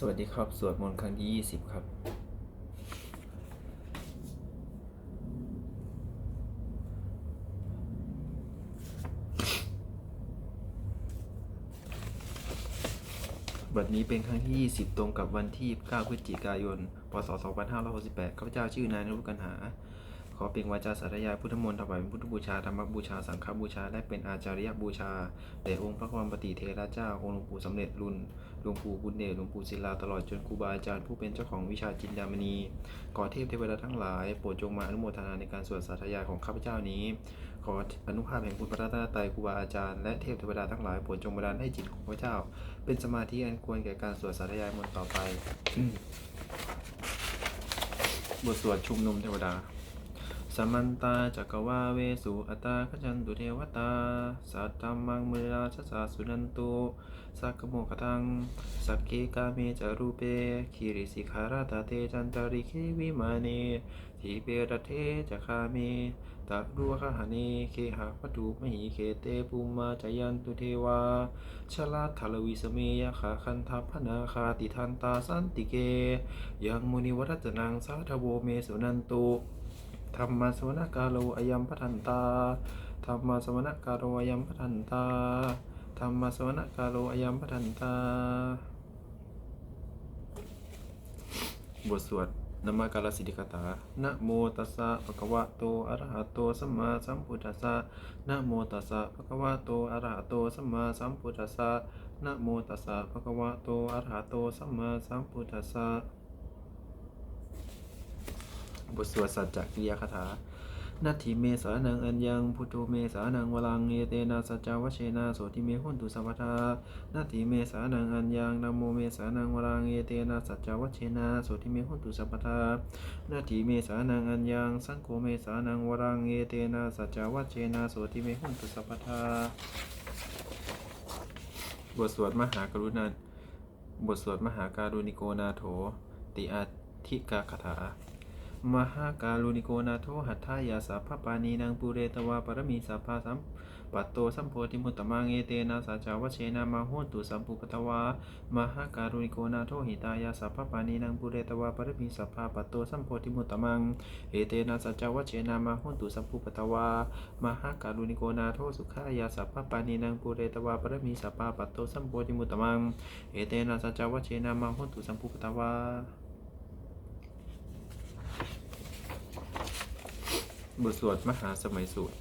สวัสดีครับ สวดมนต์ครั้งที่ 20 ครับ บัดนี้เป็นครั้งที่ 20 ตรงกับวันที่ 9 พฤศจิกายน พศ 2568 ข้าพเจ้าชื่อนายนรุกันหา ขอเป็นวาจาสาธยายพุทธมนต์ถวายเป็นพุทธบูชาธรรมบูชาสังฆบูชา และเป็นอาจาริยบูชาแด่องค์พระความปฏิเทระเจ้าองค์หลวงปู่สำเร็จรุ่นหลวงปู่บุญเดชหลวงปู่ศิลาตลอดจนครูบาอาจารย์ผู้เป็นเจ้าของวิชาจินดามณีขอเทพเทวดาทั้งหลายโปรดจงมาอนุโมทนาในการสวดสาธยายของข้าพเจ้านี้ ขออนุภาพแห่งคุณพระรัตนตรัยครูบาอาจารย์และเทพเทวดาทั้งหลายโปรดจงบันดาลให้จิตของข้าพเจ้า เป็นสมาธิอันควรแก่การสวดสาธยายมนต์ต่อไปบทสวดชุมนุมเทวดา สมันตาจักวาเวสุอัตตาขจันตุเทวตา สัตตัมมังมุราชสาสุนันตุสักโมกทัง สักเกกาเมจารูเปคิริสิขาราตาเตจันตาริเควิมาเนทีเปรเทจะคาเมตักรัวคหาเนเคหะวัตุมหิเคเตปุมาจายันตุเทวา ชลาทลวิสเมยขาคันทัพพนาคาติทันตาสันติเก ยังมุนิวรัตนังสาธโวเมสุนันตุ ธรรมสวนกาโลอยัมพัทันตาธรรมสวนกาโลอยัมพัทันตาธรรมสวนกาโลอยัมพัทันตา บทสวดนามกาลสิทธิกถานะโมตัสสะภะคะวะโต อะระหะโต สัมมาสัมพุทธัสสะนะโมตัสสะภะคะวะโต อะระหะโต สัมมาสัมพุทธัสสะนะโมตัสสะภะคะวะโต อะระหะโต สัมมาสัมพุทธัสสะ บทสวดสัจจกิยาคาถานาทิเมสานังอัญญังพุทโธเมสานังวลังเอเตนะสัจจวเชนะโสติเมหุนตุสัพพทานาทิเมสานังอัญญังนโมเมสานังวลังเอเตนะสัจจวเชนะโสติเมหุนตุสัพพทานาทิเมสานังอัญญังสังโฆเมสานังวลังเอเตนะสัจจวเชนะโสติเมหุนตุสัพพทาบทสวดมหากรุณาบทสวดมหาการุณิโกนาโถติอาทิกาคาถา มหาการุณิโกนาโทหัตถายาสัพพปานีนางปุเรตวาปรมีสัพพาสัมปัตโตสัมโพธิมุตตมังเอเตนะสัจจาวเชนะมาโหตุสัมปุปตวามหาการุณิโกนาโทหิตายาสัพพปานีนางปุเรตวาปรมีสัพพาปัตโตสัมโพธิมุตตมังเอเตนะสัจจาวเชนะมาโหตุสัมปุปตวามหาการุณิโกนาโทสุขายาสัพพปานีนางปุเรตวาปรมีสัพพาปัตโตสัมโพธิมุตตมังเอเตนะสัจจาวเชนะมาโหตุสัมปุปตวา บทสวดมหาสมัยสูตร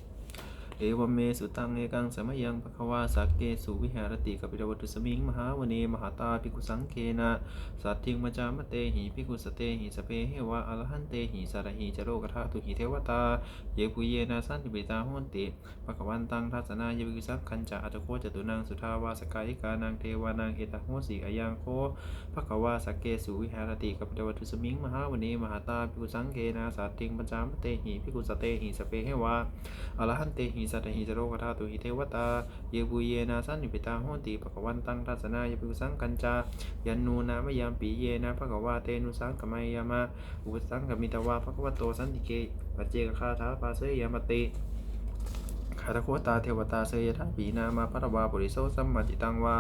เอวเมสุตังเอกังสมยังภควาสักเกสุวิหารติกัปิรวัตุสมิงมหาวเนมหาตาภิกุสังเคนะสัตถิงมจามเตหิภิกุสเตหิสเปเหวะอรหันเตหิสารหิจโรกธาตุหิเทวตาเยปุเยนะสันติปิตาโหนติภควันตังทัศนายวิสักขันจะอัตโคจตุนังสุทาวาสกายิกานังเทวานังเอตโหสีอายังโคภควาสักเกสุวิหารติกัปิรวัตุสมิงมหาวเนมหาตาภิกุสังเคนะสัตถิงมจามเตหิภิกุสเตหิสเปเหวะอรหันเตหิสัตหิจโรกธาตุหิเทวตา เยบุเยนะสันนิปิตาโหติภควันตังทัสนายปิสังกัญจา ยันนูนามยามปีเยนะภควาเตนุสังกมายามา อุปสังกมิตวาภควโตสันติเกปัจเจกคาถาปาเสยามติคาตะโคตาเทวตาเสยทาปีนามาพระวาบุริโสสัมมาจิตังวา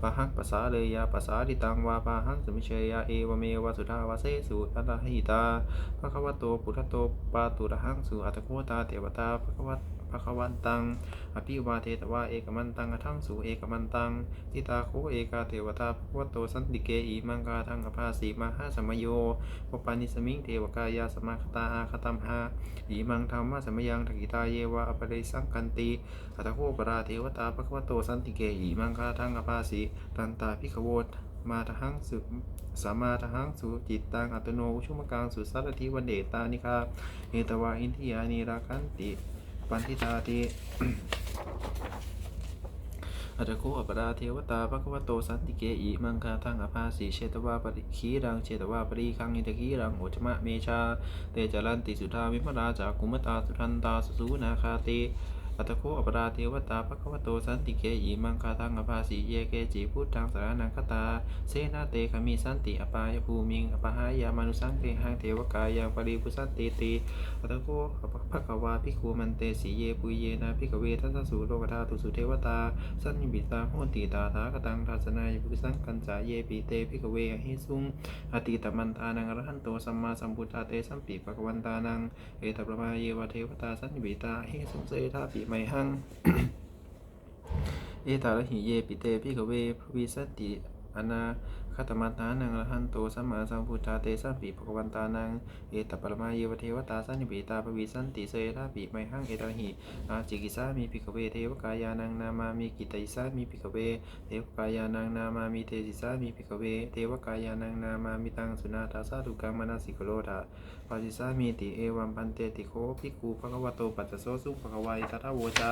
ปะหังปัสาเลยาปัสาดิตังวาปะหังสมิเชยาเอวเมวสุทาวาเสสุตัตหิตาภควโตปุถโตปาตุระหังสุอัตโคตาเทวตาภควต ภควันตัง อภิวาเทตวาเอกมันตัง อทังสุเอกมันตังทิตาโคเอกาเทวตาภควโตสันติเกอีมังกาทังอภาสีมหาสมโยปปานิสมิงเทวกายาสมาคตาอาคตัมหาอีมังธรรมะสมยังทกิตาเยวะอปริสังกันติอัตโคปราเทวตาภควโตสันติเกอีมังกาทังอภาสีตันตาพิขโวตมาทหังสุสามาทหังสุจิตตังอัตโนอุชุมกังสุสัตถิวันเดตานิคาเอตวาอินทิยานิราคันติ ปันทิตาติอัตโคอปราเทวตาภควโตสันติเกอิมังคาทังอภาสีเชตวาปริขีรังเชตวาปริคังอิตขีรังโอชมะเมชาเตจรันติสุธาวิมราจากกุมตาสุทันตาสุสูนาคาติ อัตตโคอปราเทวตาภควโตสันติเกอิมังคาทังอภาสีเยเกจิพุทธังสารนังคตา เสนาเตขมิสันติอปายภูมิงอปหายามานุสังเตหังเทวกายังปริปุสันติติอัตตโคภควาภิกขุมันเตสีเยปุเยนะภิกเวทัสสะสุโลกธาตุสุเทวตา สัญญบิตาโหติตาทากตังทัสนายภิกสังกัญจายเยปิเตภิกเวหิสุงอติตมันตานังอรหันโตสัมมาสัมพุทธาเตสัมปิปะกวันตานังเอตประมาเยวเทวตาสัญญบิตาเฮสุงเสทาปิไมหัง เอตาละหิเยปิเตพิกเวพวิสติอนา คตมัตานังอรหันโตสัมมาสัมพุทธาเตสัมปิภควันตานัง เอตปรมาเยวเทวตาสันนิปิตาภวิสันติเสทาปิไม่หังเอตาระหิอาจิกิสามีพิกเวเทวกายานังนามามีกิตติสามีพิกเว เทวกายานังนามามีเทสิสามีพิกเว เทวกายานังนามามิตังสุนาทาสาตุกังมนาสิกโลธาปาจิสามีติเอวัมปันเตติโคภิกขุภควโตปัจจโสสุภควายตถาโวจา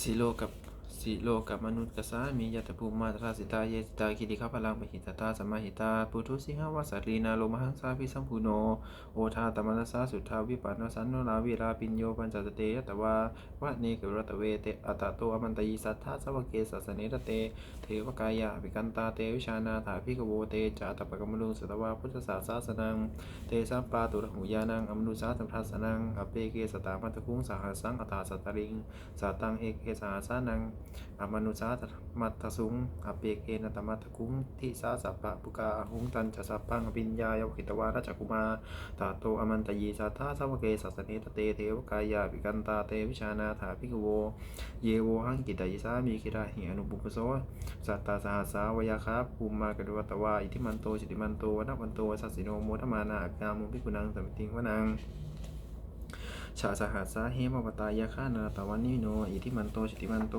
สิโลกับ สิโลกับมนุษย์กสามียัตภูมิมาตราสิตาเยสิตาคิดิข้าพลังปหิตตาสมาหิตาปุถุสิหาวาสารีนาโลมหังสาพิสัมพูโน โอทาตมนัสสาสุทธาวิปันนสันโนลาวิราปิญโยปัญจตเตยตวาวะเนกรตเวเตอัตตโตอมันตยิสัทธาสวเกสัสเนรเต เทวกายะวิกันตาเตวิชานาถาภิกโวเตจาตปะกมลุงสตวาพุทธศาสาสนัง เตสัมปาตุระหูยานังอมนุสาสัมทัสนังอเปเกสตามัตคุงสหัสังอัตตาสัตตริงสาตังเอกเกสหัสานังอมนุสามัตสุงอเปเกนตมัตคุงทิสาสัพพะปุกาหุงตันจะสัพพังปิญญายาวขิตวาราชกุมาตาโตอมันตยีสัทธาสวเกสัสเนตเตเทวกายาวิกันตาเตวิชานาถาภิกขโว เยโวหังกิตายิสามีกิราหิอนุปุปโสสัตตาสหัสสาวยาคาภูมิมากรุวัตวาอิทิมันโตจิติมันโตวนัวันโตสัสสิโนโมทมานาอากามุพิกุนังสัมติงวนังชาสหัสสาเฮมวตายาคานาตวันนิโนอิทิมันโตจิติมันโต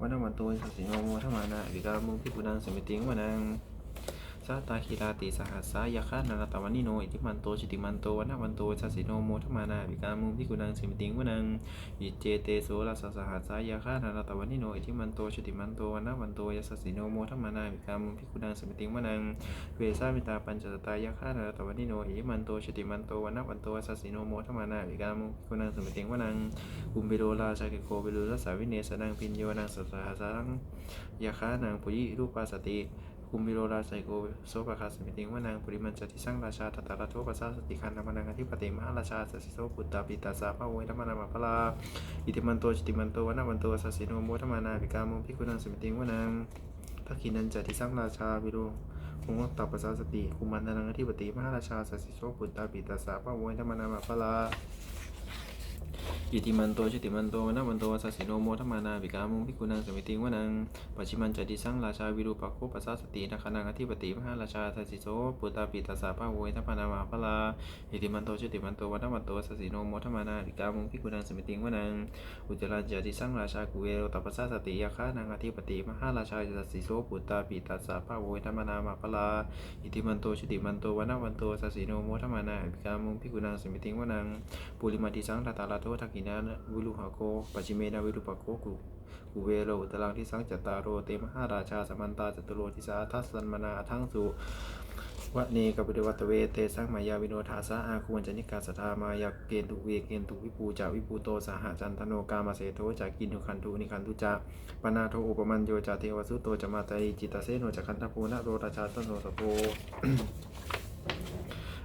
วันวันโตสัสสิโนโมทมานะวิการมุพิกุนังสมิติงวนัง สาตาคีราติสหัสสายาคานาตวันนิโน อิทิมันโตจิติมันโตวันวันโตสัสสิโนโมทมานาวิกามุพิกุนังสมิติงวนังอิเจเตโสลาสสหัสสายาคานาตวันนิโน อิทิมันโตจิติมันโตวันวันโตยัสสสิโนโมทมานาวิกามุพิกุนังสมิติงวนัง เวสามิตาปัญจตตายาคานาตวันนิโน อิทิมันโตชติมันโตวันวันโตสัสสิโนโมทมานาวิกามุกุนังสมิติงวนังอุมเบโรลาชาเกโกเบโรลสาวิเนสนังพินโยนังสัสสาสังยาคานังปุยิรูปาสติ คุมิโรราไซโกโซปะคาสมิติงวานังปุริมันจติสังราชาตตาราโทปัสสาสติคันธรรมนังอธิปติมหาราชาสัสสิโสปุตตาปิตาสาภาโวยธรรมนามาพลาอิติมันโตจิติมันโตวันนัวันโตสัสสิโนโมทมนาวิกามุพิกุนังสมิติงวานังทักขินันจติสังราชาวิโรคงตับประสาสติคุมันนังอธิปติมหาราชาสัสสิโสปุตตาปิตาสาพระโวยธรรมนามาพลา อิติมันโตชิติมันโตวนะมันโตสัสสิโนโมธรรมานาวิกามุงพิกุนังสมิติงวนังปัจฉิมันจติสังราชาวิรูปักโคปัสสาสตินาคนังอธิปติมหาราชาสัสสิโสปุตตาปิตาสาพระโวยธรรมนามาพลาอิติมันโตชิติมันโตวนะมันโตสัสสิโนโมธรรมานาวิกามุงพิกุนังสมิติงวนังอุจจาระจติสังราชากุเวโรตัปปสสาสติยาคานังอธิปติมหาราชาสัสสิโสปุตตาปิตาสาพระโวยธรรมนามาพลาอิติมันโตชิติมันโตวันนาวันโตสัสสิโนโมทมานาภิกามุงพิกุนังสมิติงวนังปุริมาติสังตตาลาโททักินาวิลุหะโกปัจิเมนาวิรุปะโกกุกุเวโรุตลังที่สังจตตารโรเตมหาราชาสมันตาจตุโรทิสาทัสสันมนาทั้งสุวะเนกปิเดวัตเวเตสังมายาวิโนทาสาอาควรจนิกาสทามายาเกณตุเวเกณตุวิปูจาวิปูโตสหจันทโนกามาเสโทจากกินทุคันตุนิคันตุจาปนาโทอุปมันโยจาเทวสุโตจมาตาริจิตาเสโนจักขันทภูนะโรราชาตโนสโพ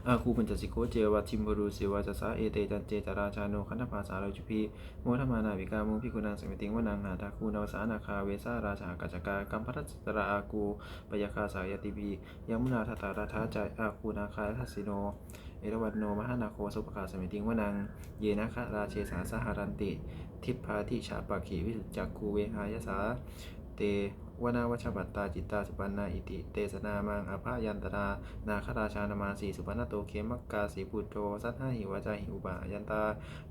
อาคูปัญจสิโกเจวะทิมบรูเสวะจะสาเอเตจันเจจาราชาโนคันธภาสาราจุพีโมทมานาวิกามุพิกุนังสมิติงวนังหาทาคูนาวสานาคาเวสาราชากัจจกากัมพัทสตราอากูปยาคาสายติบียมุนาทตาราธาจายอาคูนาคาทัสสิโนเอราวันโนมหานาโคสุปคาสมิติงวนัง เยนะคะราเชสาสหารันติ ทิพพาทิชาปะขีวิจักคูเวหายสาเต วนาวัชบัตตาจิตตาสุปันนาอิติเตสนามังอภายันตรานาคราชานามาสีสุปันนโตเคมักกาสีปุตโตสัทธาหิวาจาหิอุบายันตา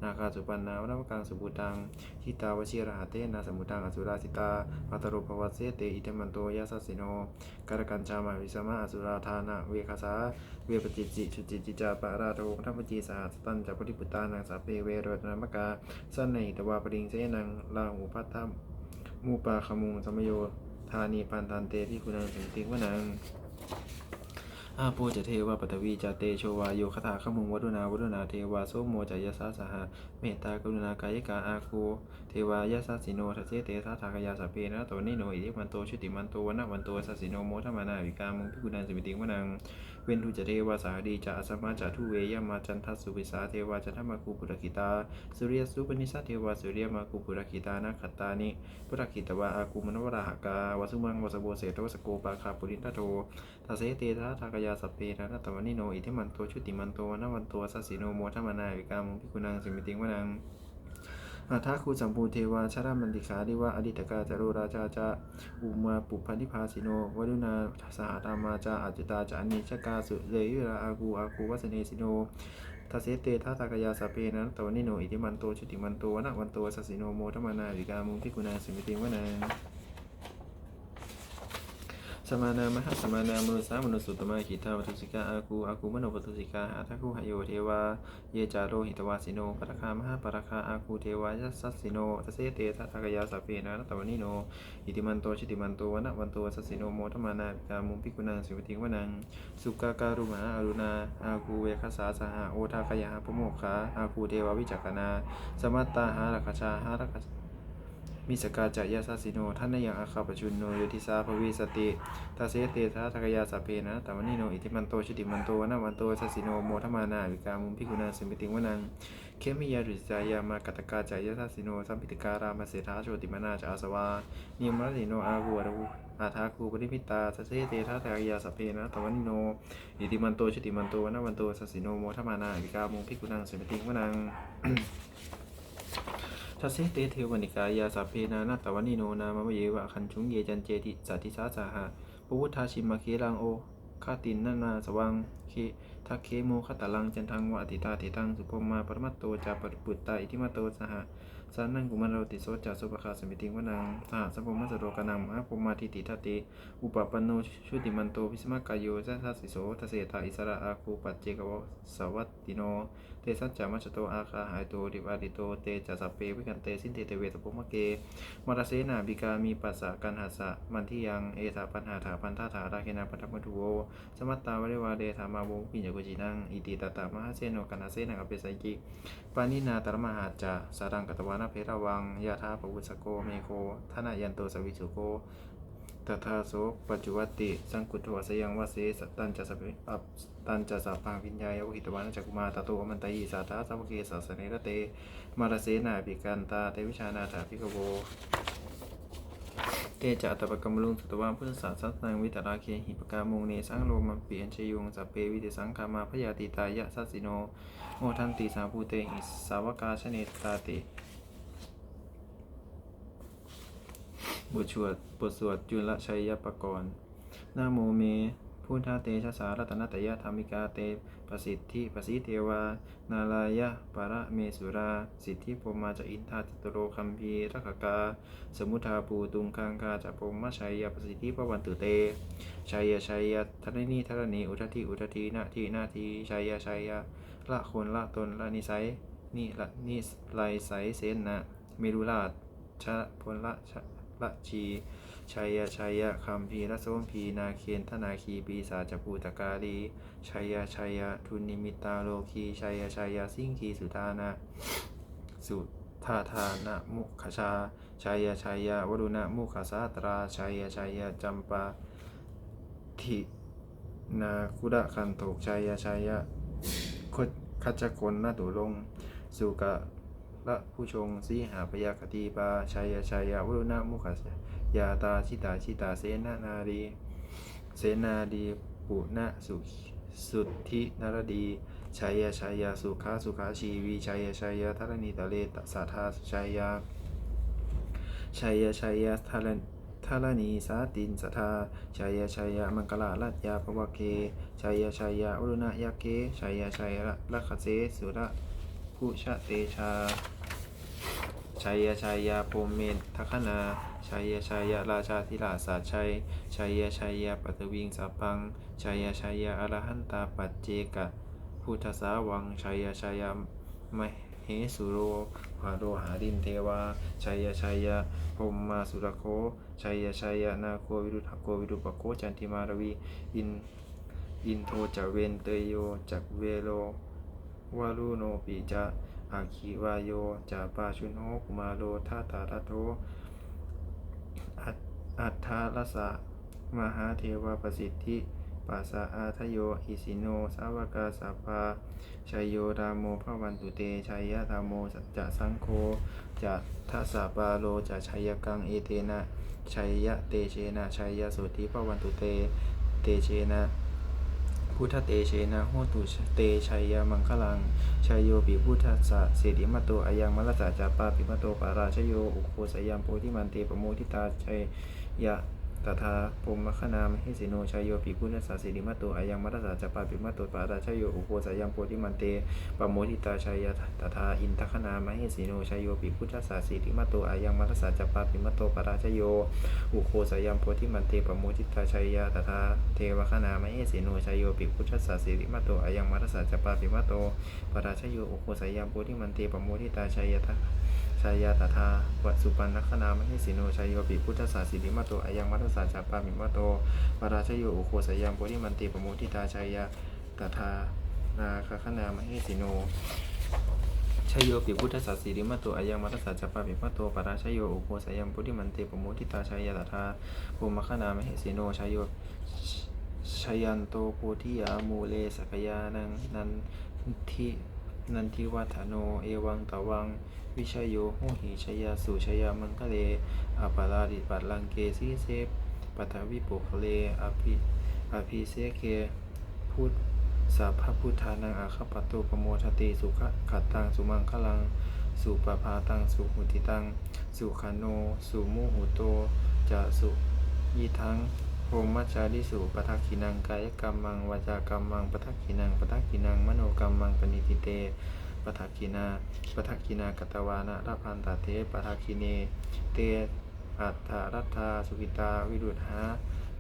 นาคาสุปันนาวนวกังสุบุตังทิตาวชิระหะเตนาสมุตังอสุราสิตาปัตโรภวัสเสเตอิเทมันโตยาสัสิโนการกันจามาวิสมาอสุราธานะเวคาสาเวปจิตจิชุจิจิจาปาราโททัพจีสหัสตันจัปฏิปุตานังสาเปเวโรตนามกาสันในตวาปริงเสนังลาหูพัทธมมูปาขมุงสมโย ธานีปันตันเตพิคุณังสิงติวนังอาโปจะเทวาปตวีจะเตโชวาโยคถาขมุงวัดุนาวัดุนาเทวาโสโมจายสาสหะเมตตากรุณากายกาอาคูเทวายาสาสิโนทัสเสเตสาทากายาสเพนะโตนิโนอิทิมันโตชุติมันโตวนะวันโตสาสิโนโมทมานาวิกามุงพิกุณันสมิติงวนัง เวนทุจเทวาสาดีจาอสมาจาทุเวยามาจันทัสสุวิสาเทวาจันทมาคูปุรกิตาสุริยสุปนิสัทเทวาสุริยมาคูปุรกิตานาคตานิปุรกิตวาอาคูมนวราหกาวสุมังวสโบเสตวสโกปาคาปุรินทโททาเสเตทะทากยาสเพนะนัตตวนิโนอิทิมันโตชุติมันโตวนวันโตสัสสิโนโมทัมนาวิกามุพิกุนังสิมิติงวนัง อาทาคูสัมภูเทวาชารามันติขาดิวะอดิตกาจารุราชาจะอุมาปุพันธิพาสิโนวดุนาสหตามาจาอาจิตาจานิชกาสุเลยุราอากูอากูวัสเนสิโนทาเสเตทะทากยาสเพนะนัตวนิโนอิทิมันโตชุติมันโตวนะวันโตสัสิโนโมทมานาวิกามุงพิกุณาสิมิติวนา สมานา มหาสมานา มนุสามนุสุตมะขิทาวัตุสิกาอากูอากูมโนวัตุสิกาอาทักขุหโยเทวา เยจาโรหิตวาสิโนปะรคามหาปะรคาอากูเทวายัสสสิโนทเสเตทะทกายาสัพเพนะตตวนิโน อิติมันโตชิติมันโตวนะวันโตสัสสิโนโมทมานาวิกามุมพิกุนังสิวติงวนัง สุกาการุมหาอรุณา อากูเวคสาสหะโอทากายาปโมกขาอากูเทวาวิจักนา สมัตตาหารักชาหารัก มิสกาจายาสาสิโนท่านนยังอาคาปจุนโนโยทิสาภวีสติตาเสเตทาทกยาสาเพนะตามนิโนอิทิมันโตชิติมันโตวนะวันโตสสิโนโมทมานาวิกามุมพิกุณาสิมิติงวนังเคมิยาริจายามากตกาจายาสาสิโนสัมพิติการามเสธาโชติมนาจาอสวานิมรติโนอากูอรูอาทาคูปริพิตาสเสเตทาทกยาสาเพนะตามนิโนอิทิมันโตชิติมันโตวนะวันโตสสิโนโมทมานาวิกามุมพิกุณาสิมิติงวนัง ทัสเสเตเทวนิกายาสัพเพนานาตวนิโนนามะมเยวะคันชุงเยจันเจติสัติสาสาหะปุวุทธาชิมะเคลังโอคาตินนานาสวังเคทักเคโมคตะลังจันทังวะติตาติตังสุพมาปรมัตโตจาปริปุตตาอิทิมาโตสหะ สานังกุมารติโสจาสุปคาสมิติงวนังสหสัพพมัสโรกนังมหาภมาทิติทัตติ อุปปันโนชุติมันโตพิสมกายโยสัสสิโสทเสตาอิสระอาคูปัจเจกวะสวัตติโน เตสัจจามัชโตอาคาหายโตดิวาดิโตเตจัสสเปวิกันเตสินเตเตเวตปุมะเกมรเสนาบิกามีปัสสะกันหัสสะมันที่ยังเอถาปัญหาถาพันธาถาราเคนาปัทมัตุโวสมัตตาวริวาเดธามาโวปิญญกุจินังอิติตตามหาเสโนกันหาเสนังอเปสัยกิปานินาตรมหาจาสารังกตวานเพรวังยะธาปวุสโกเมโคทนายันโตสวิสุโกตถาโสปัจจุวัติ สังกุตวสยังวเสสตันจะสัพอัปตันจะสัพพังวิญญายวหิตวานจักุมาตโตอมันตยิสาธาสัพเกสัสเนระเต มารเสนาปิกันตาเตวิชานาถาภิกโวเตจะอัตปกรรมลุงสุตวาพุทธศาสสัตตังวิตราเคหิปกาโมงเนสังโลมัมปีอัญชยุงสัพเพวิเตสังคามาพยาติตายะสัสสิโนโมทันติสาภูเตหิสาวกาชเนตตาติ บทสวดบทสวดจุลชัยยปกรณ์นาโมเมพุทธาเตชะสารัตนตยธรรมิกาเตประสิทธิประสิทธิเทวา นาลายะปะระเมสุรา สิทธิพมาจะอินทาจตุโรคัมพีรักกา สมุทาปูตุงคังคาจะพมชัยยประสิทธิพวันตุเต ชัยยชัยยธนนีธรณีอุทธิอุทธินาทีนาทีชัยยชัยยละคนละตนละนิสัยนิละนิไลไสเสนนะเมรุราชพลละชะ ละชีชัยยชัยยคัมพีละโสมพีนาเคนธนาคีปีศาจภูตกาลีชัยยชัยยทุนิมิตาโลคีชัยยชัยยสิงคีสุธานาสุธาธานะมุขชาชัยยชัยยวรุณะมุขสาตราชัยยชัยยจำปาทินาคุดะคันโตกชัยยชัยยคดคัจจคนนาตุลงสุกะ ละผู้ชงสีหาพยาคติปาชัยชัยาวรุณมุขยาตาชิตาชิตาเสนานารีเสนาดีปุณะสุสุทธินรดีชัยชัยาสุขาสุขาชีวีชัยชัยาธรณีตะเลตสาธาชัยาชัยชัยธรธรณีสาตินสทาชัยชัยามังกลาลัตยาภวเคชัยชัยวรุณยเกชัยชัยละคเสสุระ ผู้ชะเตชาชัยยชัยยาโพเมนทัคนาชัยยชัยยาราชาธิราสาชัยชัยยชัยยาปัตวิงสัพพังชัยยชัยยาอรหันตาปัจเจกะพุทธสาวังชัยยชัยยมเหสุโรวาโรหารินเทวาชัยยชัยยพรหมาสุรโคชัยยชัยยนาโควิรุธโควิรุปโคจันทิมารวีอินอินโทจเวนเตโยจักเวโล วารุโนปิจะอาคิวายโยจะปาชุนโหกุมาโลทาตาทัตโทอัตอัฏฐาลสะมหาเทวประสิทธิปัสสะอาทโย อิสิโน สาวกาสัพพาชัยโยรามโมภวันตุเต ชัยยะธรรมโมจะสังโฆจะทัสสะปาโลจะชัยกังเอเตนะ ชัยยะเตเชนะ ชัยยะสุทธิภวันตุเต เตเชนะ พุทธเตเชนะโหตุเตชัยยมังคลังชัยโยปิพุทธัสสะเสดิมตโตอายังมัลสะจาปาปิมตโตปาราชโยอุโคสยามโพธิมันเตปโมทิตาชัยยะ ตถาพรหมคณามหิสิโนชัยโยปิพุทธัสสะเสดิมตโตอายังมัลสะจาปาปิมตโตปาราชโยอุโคสยามโพธิมันเตปโมทิตาชัยยะตถาอินทคณามหิสิโนชัยโยปิพุทธัสสะเสดิมตโตอายังมัลสะจาปาปิมตโตปาราชโยอุโคสยามโพธิมันเตปโมจิตาชัยยะตถาเทวคณามเหสีโนชัยโยปิพุทธสสะสิริมาโตอายังมัสสะจปาปิมาโตปาราชโยอุโคสยามโพธิมันเตปโมทิตาชัยยะทะ ชัยยะตถาวัสุปันนคณามเหสีโนชัยโยปิพุทธสสะสิริมาโตอายังมัสสะจปาปิมาโตปราชโยอุโคสยามโพธิมันเตปะโมทิตาชัยยะตถานาคคณามเหสีโนชยโยปิพุทธสัสสิริมัตโตอายังมัตสัจจปาปิมัตโตปราชโยอุโคสยัมพุทธิมันเตปโมทิตาชัยยะตถาภูมคณามเหสีโนชยโยชยันโตโพธิยามูเลสกยานังนันทิ นันทิวัฒโน เอวังตวัง วิชยโยโหหิชยาสุชยามังคะเลอปาราดิปัตลังเกสีเสปปัทวิปุคะเลอภิอภิเสเคพุทธสัพพพุทธานังอาคปโตปโมทติสุขขัดตังสุมังคลัง สุปภาตังสุหุติตัง สุขโน สุมุหุโตจะสุยิทัง โหมัจจาริสุปทักขินังกายกรรมังวาจากรรมังปทักขินังปทักขินังมโนกรรมังปณิติเตปทักขินาปทักขินากตวานะรพันตเตปทักขิเน เตอัตถารัตถาสุกิตาวิรุธหา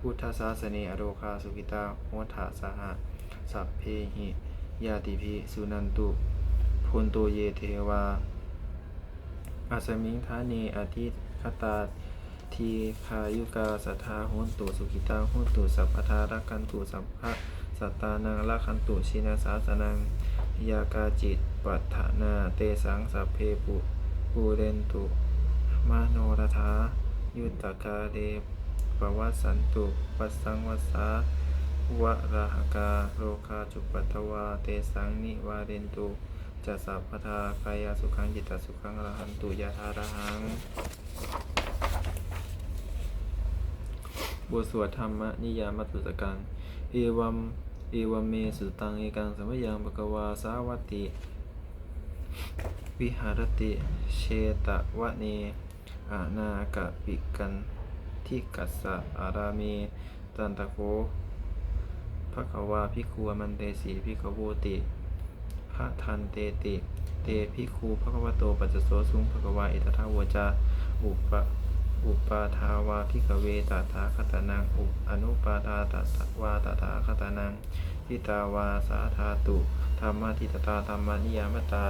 พุทธศาสเนอโรคาสุกิตาโหทาสหะสัพเพหิยาติภิสุนันตุพนโตเยเทวาอาสมิงทาเนอธิคตา ทีคายุกาสัทธาโหนตุสุขิตาโหนตุสัพพทารักันตุสัพพะสัตตานังรักันตุชินาสาสนังยากาจิตปัฏฐานาเตสังสัพเพปุปูเรนตุมาโนรธายุตตกาเดปวัสสันตุปัสสังวัสสาวะราหกาโลคาจุปัตวาเตสังนิวาเรนตุจัสสัพพทากายสุขังจิตตสุขังอรหันตุยะธาระหัง บทสวดธรรมนิยามตุสกัง เอวัม เอวัมเมสุตังเอกังสมยังปะกวาสาวัติ วิหารติเชตวะเนอานากะปิกันทิกัสสะอาราเมตันตะโคภะคะวาภิกขุมันเตสีภิกขวูติ พระทันเตติ เตภิกขุภะคะวโตปัจจโสสุงภะคะวาอิตถาวจาอุปะ อุปาทาวาภิกเวตาถาคตนังอุอนุปาทาตาวาตาถาคตนังทิตาวาสาธาตุธรรมทิตตาธรรมนิยามตา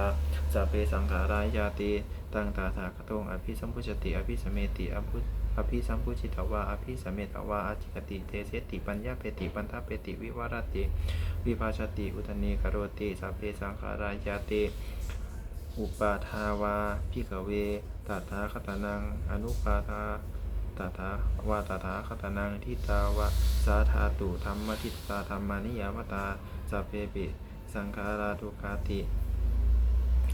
สัพเพสังขารายาติตังตาถาคตงอภิสัมพุชติอภิสเมติอภุอภิสัมพุชิตวาอภิสเมตวาอาจิกติเตเสติปัญญาเปติปันทาเปติวิวารติ วิภาชติอุตเนกโรติสัพเพสังขารายาติ อุปาทาวาพิกเวตถาคตนัง อนุปาทาตถาวาตถาคตนังทิตาวะสาธาตุธรรมทิตาธรรมานิยามตาสัพเพปิสังขาราทุกาติ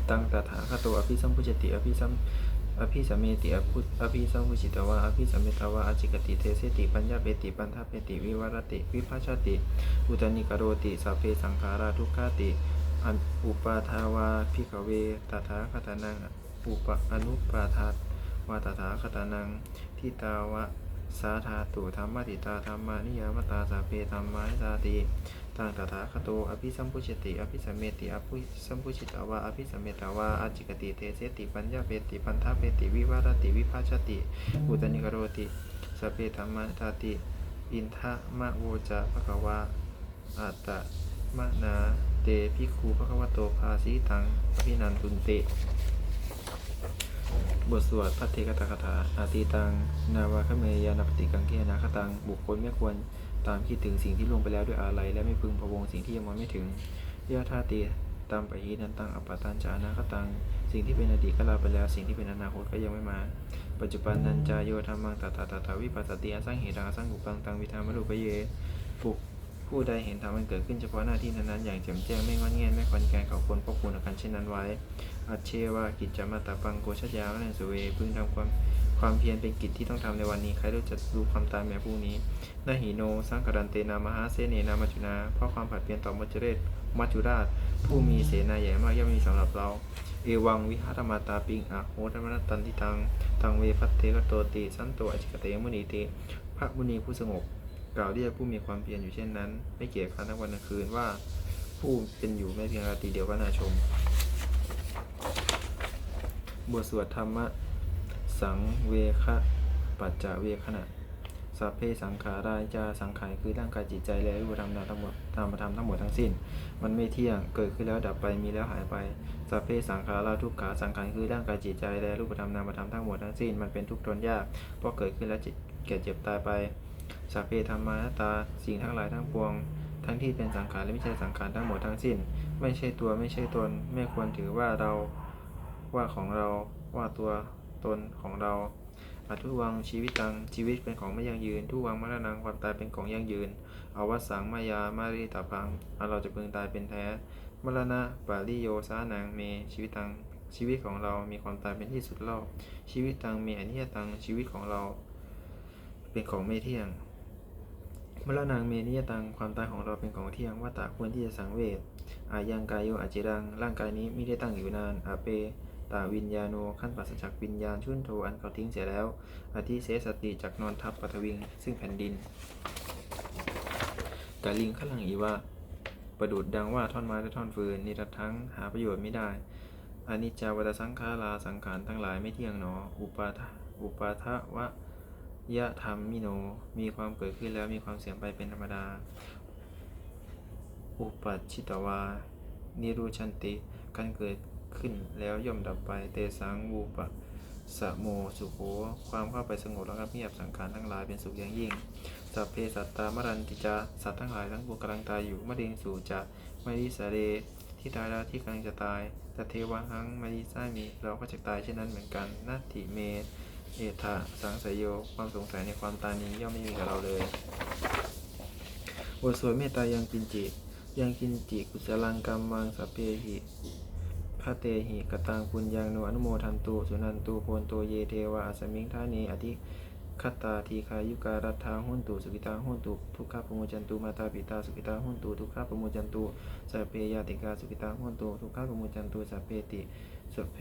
ตังตถาคตอภิสัมพุชติอภิสัมอภิสมเมติอภุอภิสัมพุชิตวาอภิสมเมตวาอจิกติเทเสติปัญญาเปติปันทาเปติวิวรติ วิภาชติ อุตนิกโรติสัพเพสังขาราทุกขาติ อันอุปาทาวาพิกเวตถาคตานังอุปอนุปาทาวาตถาคตานังทิตาวะสาธาตุธรรมติตาธรรมานิยามตาสัพเพธรรมานิสาติตังตถาคโตอภิสัมพุชติอภิสัมเมติอภิสัมพุชิตาวาอภิสัมเมตาวาอจิกติเทเสติปัญญาเปติปันทาเปติวิวารติวิภาชติอุตนิกโรติสเพธรรมทาติอินทะมะโวจะภะคะวาอัตตะมะนา เตภิกขุภะควะโตภาสีตังอภินันตุนเต บทสวดพัทเทกตคาถาอาตีตัง นาวาคเมยานปฏิกังเกนาคตัง บุคคลไม่ควรตามคิดถึงสิ่งที่ล่วงไปแล้วด้วยอาลัยและไม่พึงพะวงสิ่งที่ยังมองไม่ถึงยะธาติตามปหินันตังอัปปตันจานาคตัง สิ่งที่เป็นอดีตก็ลาไปแล้ว สิ่งที่เป็นอนาคตก็ยังไม่มา ปัจจุบันนันจาโยธรรมังตถาตถาวิปัสสติอสังเหตังอสังกุปังตังวิธามรูปเยปุค ผู้ใดเห็นธรรมมันเกิดขึ้นเฉพาะหน้าที่นั้นๆอย่างแจ่มแจ้งไม่งอนแงนไม่คอนแกนเขาควรพบคุณอาการเช่นนั้นไว้ อัจเชวากิจจามาตาปังโกชยาวนันสุเวพึงทำความความเพียรเป็นกิจที่ต้องทำในวันนี้ใครรู้จะรู้ความตายแม้พรุ่งนี้นาหิโนสังกรันเตนามหาเสเนนามัจุนา เพราะความผัดเปลี่ยนต่อมัจเรศมัจจุราช ผู้มีเสนาใหญ่มากย่อมมีสำหรับเรา เอวังวิหารมาตาปิงอะโหธรรมนัตตันทิตัง ตังเวพัตเตกโตติ สันโตอจิกเตมุนีติ พระมุนีผู้สงบ กล่าวเรียกผู้มีความเพียรอยู่เช่นนั้น ไม่เกี่ยงกันทั้งวันทั้งคืนว่าผู้เป็นอยู่ไม่เพียงราตรีเดียวก็น่าชม บทสวดธรรมะ สังเวคะปัจจเวคณะสัพเพสังขาราจาสังขารคือร่างกายจิตใจและรูปธรรมนามทั้งหมดธรรมธรรมทั้งหมดทั้งสิ้น มันไม่เที่ยงเกิดขึ้นแล้วดับไปมีแล้วหายไปสัพเพสังขาราทุกขาสังขารคือร่างกายจิตใจและรูปธรรมนามธรรมทั้งหมดทั้งสิ้นมันเป็นทุกข์ทนยากเพราะเกิดขึ้นแล้วจิตแก่เจ็บตายไป สัพเพธรรมานตาสิ่งทั้งหลายทั้งปวง ทั้งที่เป็นสังขารและไม่ใช่สังขารทั้งหมดทั้งสิ้น ไม่ใช่ตัวไม่ใช่ตน ไม่ควรถือว่าเราว่าของเราว่าตัวตนของเราอทุวังชีวิตตังชีวิตเป็นของไม่ยั่งยืน ทุวังมรณังความตายเป็นของยั่งยืนอวสังมายามาริตาพังอันเราจะพึงตายเป็นแท้ มรณะปาริโยสานังเมชีวิตตังชีวิตของเรามีความตายเป็นที่สุดรอบชีวิตตังมีอนิจจตังชีวิตของเรา เป็นของไม่เที่ยง มรณงเมนิยตังความตายของเราเป็นของเที่ยงว่าตาควรที่จะสังเวชอายังกายโยอาจิรัง ร่างกายนี้ไม่ได้ตั้งอยู่นานอาเปตาวิญญาโนขั้นปัสจากวิญญาณชุนโทอันเขาทิ้งเสียแล้วอธิเสสติจากนอนทับปัทวิง ซึ่งแผ่นดินกาลิงขลังอีว่าประดุดดังว่าท่อนไม้และท่อนฟืนนิรัทั้งหาประโยชน์ไม่ได้อานิจจาวัตสังขาราสังขารทั้งหลายไม่เที่ยงหนอ อุปาทอุปาทะวะ ยะธรรมมิโน มีความเกิดขึ้นแล้วมีความเสื่อมไปเป็นธรรมดา อุปัชิตวา นิรุชันติ การเกิดขึ้นแล้วย่อมดับไป เตสังวูปะสะโมสุโขความเข้าไปสงบระงับเงียบสังขารทั้งหลายเป็นสุขอย่างยิ่ง สัพเพสัตตามรันติจา สัตว์ทั้งหลายทั้งปวงกำลังตายอยู่มะเร็งสู่จะไม่ดิสาเรที่ตายแล้วที่กำลังจะตายแต่เทวะหังไมาดิสามีเราก็จะตายเช่นนั้นเหมือนกัน นาทิเม เอธาสังสยโย ความสงสัยในความตายนี้ย่อมไม่มีกับเราเลยบทสวดเมตตายังกินจิ ยังกินจิกุศลังกรรมังสพเพหิพระเตหิกตังปุญญังโนอนุโมทันตุสุนันตุโพนโตเยเทวะอสมิงทานีอธิคัตตาทีคายุการัตถาหุนตุสุกิตาหุนตุทุกขปมุจันตุมาตาปิตาสุกิตาหุนตุทุกขปมุจันตุสัพเพยาติกาสุกิตาหุนตุทุกขปมุจันตุสัพเพติสัพเพ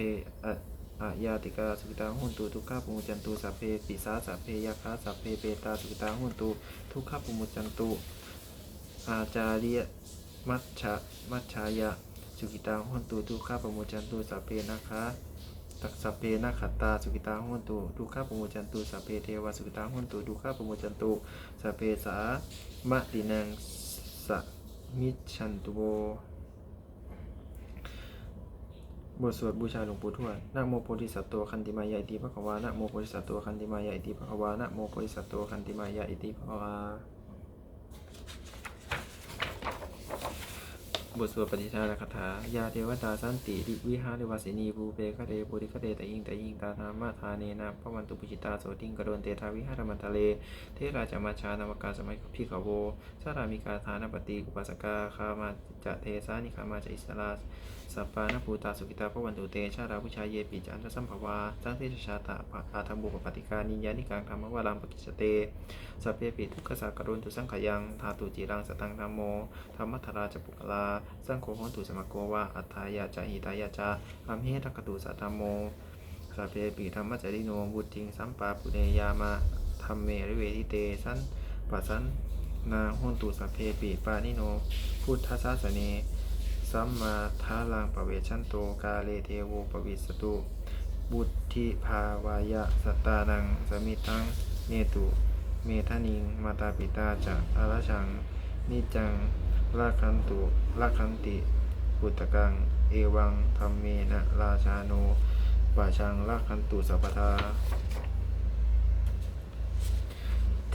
อะยาติกาสุกิตาหุนตุทุกขปมุจันตุสัพเพปิสาสัพเพยาคาสัพเพเปตาสุกิตาหุนตุทุกขปมุจันตุอาจาริยมัชฌะมัชฌายะสุกิตาหุนตุทุกขปมุจันตุสัพเพนะคะตักสัพเพนะขัตตาสุกิตาหุนตุทุกขปมุจันตุสัพเพเทวาสุกิตาหุนตุทุกขปมุจันตุสัพเพสามะตินังสมิจฉันตุโว บทสวดบูชาหลวงปู่ทวดนะโมโพธิสัตว์โตคันติมายาอิติภะควานะโมโพธิสัตว์โตคันติมายาอิติภะควานะโมโพธิสัตว์โตคันติมายาอิติภะควาบทสวดปฏิชาลคาถายาเทวตาสันติริวิหารวาสินีภูเปคะเดปุริคะเดตยิงตยิงตานามาทาเนนะพระวันตุปุจิตาโสติงกระโดนเตทาวิหารมันทะเล เทราจามาชานามกาสมัยพิขโวสารามิกาทานปฏิกุปัสกาคามาจะเทสานิคามาจะอิสราส ปปานภูตาสุกิตาพระวันตุเตชาราพุชายเยปิจันทสัมภวาสังเทชชาตาอาธรรมบุปปติกานิยานิกังธรรมวารังปกิจเตสัพเพปิทุกขสักกรุณตุสังขยังธาตุจิรังสตังธรรมโมธรรมัทราจปุกลาสังโฆหนตุสมโกวะอัฏฐายาจาหิตายาจาอัมเหทักตุสัธรรมโมสัพเพปิธรรมจริโนบุตทิงสัมปาปุเนยามาธรรมเมริเวทิเตสันปัสสันนาโหนตุสัพเพปิปานิโนพุทธศาสเน สัมมาทาลังปะเวชันโตกาเลเทโวปวิสตุบุตทิภาวายะสตานังสมิตังเนตุเมทานิงมาตาปิตาจะอาราชัง นิจังราคันตุราคันติปุตตะกัง เอวังธรรมเมนะราชาโนปะชังราคันตุสัพพทา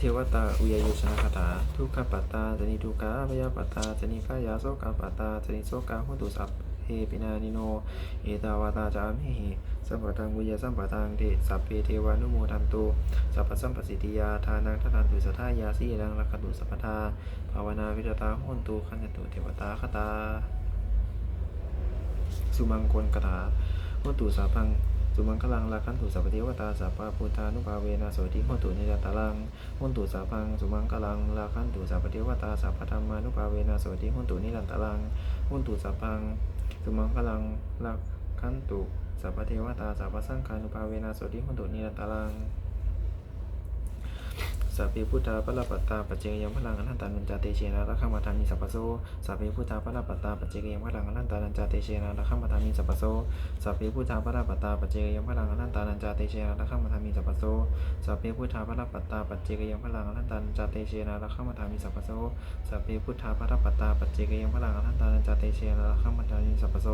ทวตาอุยยุชนะคาถาทุกขปัตตาจนิทุกขาพยาปัตตาจนิพยาโสกาปัตตาจนิโสกาหุตุสัพเพปินานิโน เอตาวาตาจามิหิสัมปทังวิยาสัมปทังเทสัพเพเทวานุโมทันตุ สัพพสัมปสิทธิยาทานังทัตันตุสัทธายาสีรังลักขตุสัพพทา ภาวนาวิจตาโหนตุขันตุเทวตาคตา สุมังคลกถาหนตุสาพัง สุมังคลังลาคันตุสัพพเทวตาสัพพะพุทธานุภาเวนะโสติมุนตุนิยตาลังมุนตุสัพังสุมังคลังลาคันตุสัพพเทวตาสัพพธรรมานุภาเวนะโสติมุนตุนิรันตาลังมุนตุสัพังสุมังคลังลาคันตุสัพพเทวตาสัพพสังฆานุภาเวนะโสติมุนตุนิรันตาลัง สัพเพพุทธาปะละปัตตาปัจเจกยังพลังอนันตานันจาเตเชนะระคัมมาทามิสัพพโสสัพเพพุทธาปะละปัตตาปัจเจกยังพลังอนันตานันจาเตเชนะระคัมมาทามิสัพพโสสัพเพพุทธาปะละปัตตาปัจเจกยังพลังอนันตานันจาเตเชนะระคัมมาทามิสัพพโสสัพเพพุทธาปะละปัตตาปัจเจกยังพลังอนันตานันจาเตเชนะระคัมมาทามิสัพพโสสัพเพพุทธาปะละปัตตาปัจเจกยังพลังอนันตานันจาเตเชนะระคัมมาทามิสัพพโส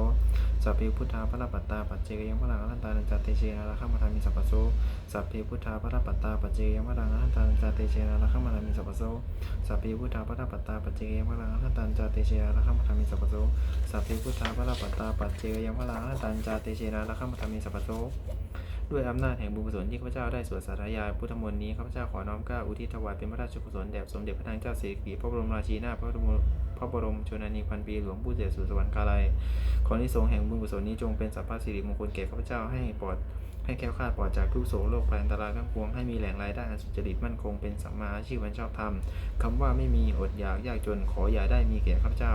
สัพเพพุทธาปะละปัตตาปัจเจกยังพลังอนันตานันจาเตเชนะระคัมมาทามิสัพพโสสัพเพพุทธาปะระปัตตาปัจเจยมะรังอหันตานันจาเตเชนะระคัมมานามิสัพพโสสัพเพพุทธาปะระปัตตาปัจเจยมะรังอหันตันจาเตเชนะระคัมมานามิสัพพโสสัพเพพุทธาปะระปัตตาปัจเจยมะรังอหันตันจาเตเชนะระคัมมานามิสัพพโสด้วยอำนาจแห่งบุญกุศลที่ข้าพเจ้าได้สวดสาธยายพุทธมนต์นี้ข้าพเจ้าขอน้อมกล้าอุทิศถวายเป็นพระราชกุศลแด่สมเด็จพระนางเจ้าสิริกิติ์พระบรมราชินีนาถพระบรมพระบรมชนนีพันปีหลวงผู้เสียสู่สวรรคาลัยขอที่ทรงแห่งบุญกุศลนี้จงเป็นสัพพะสิริมงคลแก่ข้าพเจ้าให้ปลอด ให้แค้วคลาดปลอดจากทุกโศกโรคภัยอันตรายทั้งปวงให้มีแหล่งรายได้อันสุจริตมั่นคงเป็นสัมมาอาชีพอันชอบธรรมคำว่าไม่มีอดอยากยากจนขออย่าได้มีแก่ข้าพเจ้า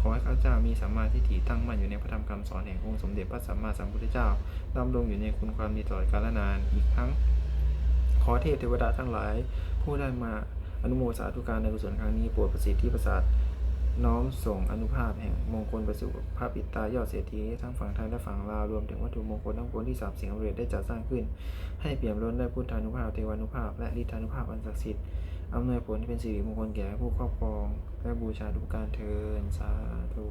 ขอให้ข้าพเจ้ามีสัมมาทิฏฐิตั้งมั่นอยู่ในพระธรรมคำสอนแห่งองค์สมเด็จพระสัมมาสัมพุทธเจ้าดำรงอยู่ในคุณความดีตลอดกาลนานอีกทั้ง ขอเทพเทวดาทั้งหลาย ผู้ได้มาอนุโมสาธุการในกุศลครั้งนี้โปรดประสิทธิประสาท น้อมส่งอนุภาพแห่งมงคลไปสู่พระปิตายอดเศรษฐีทั้งฝั่งไทยและฝั่งลาวรวมถึงวัตถุมงคลทั้งปวงที่สามสิ่งเรศได้จัดสร้างขึ้น ให้เปี่ยมล้นด้วยพุทธานุภาพเทวานุภาพและฤทธานุภาพอันศักดิ์สิทธิ์อำนวยผลที่เป็นสิริมงคลแก่ผู้ครอบครองและบูชาทุกการเทินสาธุ